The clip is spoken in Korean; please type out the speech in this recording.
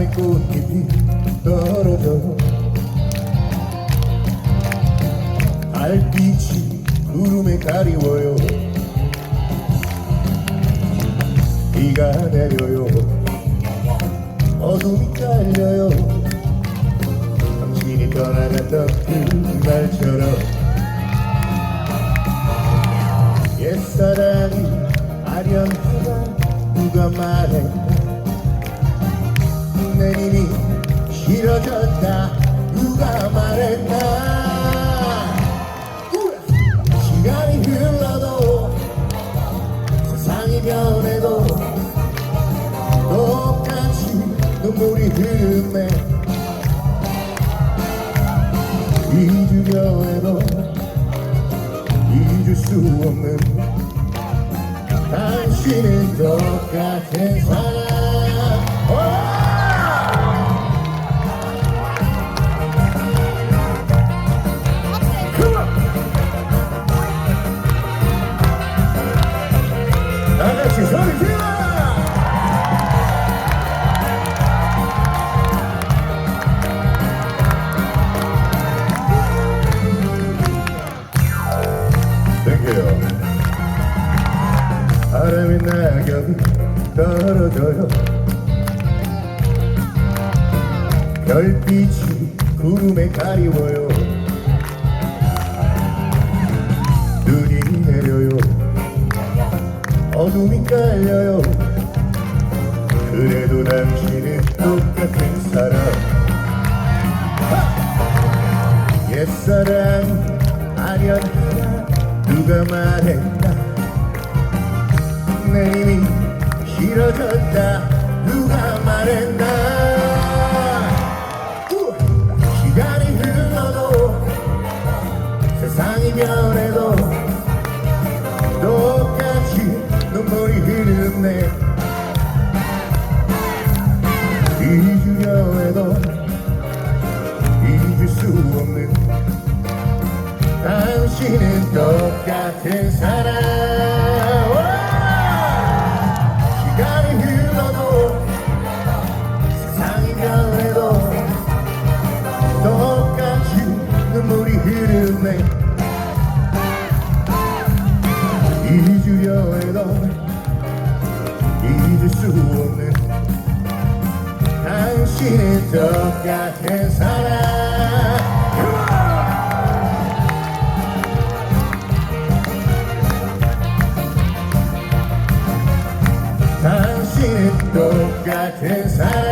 밤에 꽃잎이 떨어져요 달빛이 구름에 가리워요. 비가 내려요. 어둠이 깔려요. 당신이 떠나갔던 그날처럼. 옛사랑이 아련하다. 누가 말했 나내 힘이 싫어졌다. 누가 말했나! 시간이 흘러도 세상이 변해도 똑같이 눈물이 흐르네. 잊으려 해도 잊을 수 없는 당신은 똑같은 사람 낙엽이 떨어져요. 별빛이 구름에 가리워요. 눈이 내려요. 어둠이 깔려요. 그래도 당신은 똑같은 사람. 하! 옛사랑 아련하다 누가 말했나 내 힘이 싫어졌다. 누가 말했나! 시간이 흘러도 세상이 변해도 똑같이 눈물이 흐르네. 잊으려 해도 잊을 수 없는 당신은 똑같은 사람 흐르네 잊으려 해도 잊을 수 없는 당신은 똑같은 사람 당신은 똑같은 사람